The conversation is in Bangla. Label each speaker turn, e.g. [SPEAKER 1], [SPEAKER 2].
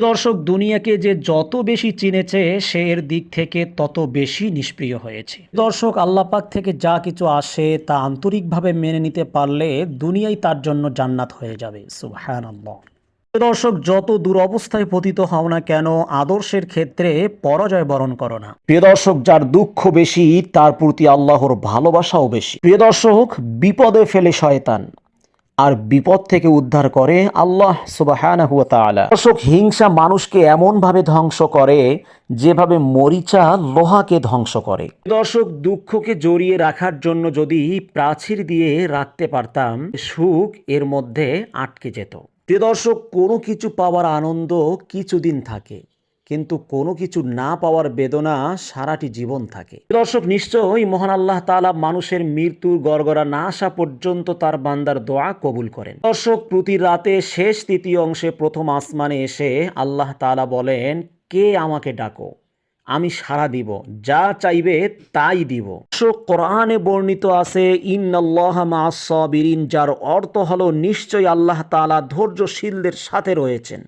[SPEAKER 1] দর্শক, দুনিয়াকে যে যত বেশি চিনেছে, সে এর দিক থেকে তত বেশি নিষ্প্রিয় হয়েছে। দর্শক আল্লাপাক থেকে যা কিছু আসে, তা আন্তরিকভাবে মেনে নিতে পারলে দুনিয়াই তার জন্য জান্নাত হয়ে যাবে। সুবহান দর্শক, যত দুরবস্থায় পতিত হও না কেন, আদর্শের ক্ষেত্রে পরাজয় বরণ করো না। প্রিয় দর্শক, যার দুঃখ বেশি, তার প্রতি আল্লাহর ভালোবাসাও বেশি। প্রিয় দর্শক, বিপদে ফেলে শয়তান। আর বিপদ থেকে উদ্ধার করে আল্লাহ দর্শক, হিংসা মানুষকে এমনভাবে ধ্বংস করে যেভাবে মরিচা লোহাকে ধ্বংস করে। দর্শক, দুঃখকে জড়িয়ে রাখার জন্য যদি প্রাচীর দিয়ে রাখতে পারতাম, সুখ এর মধ্যে আটকে যেত। দর্শক, কোনো কিছু পাওয়ার আনন্দ কিছুদিন থাকে। কিন্তু কোনো কিছু না পাওয়ার বেদনা সারাটি জীবন থাকে। দর্শক, নিশ্চয়ই মহান আল্লাহ তাআলা মানুষের মৃত্যুর গড়গড়া না আসা পর্যন্ত তার বান্দার দোয়া কবুল করেন। দর্শক, প্রতি রাতে শেষ তৃতীয় অংশে প্রথম আসমানে এসে আল্লাহ তাআলা বলেন, কে আমাকে ডাকো? আমি সাড়া দিব, যা চাইবে তাই দিব। কোরআনে বর্ণিত আছে, ইন্নাল্লাহ যার অর্থ হলো, নিশ্চয়ই আল্লাহ তাআলা ধৈর্যশীলদের সাথে রয়েছেন।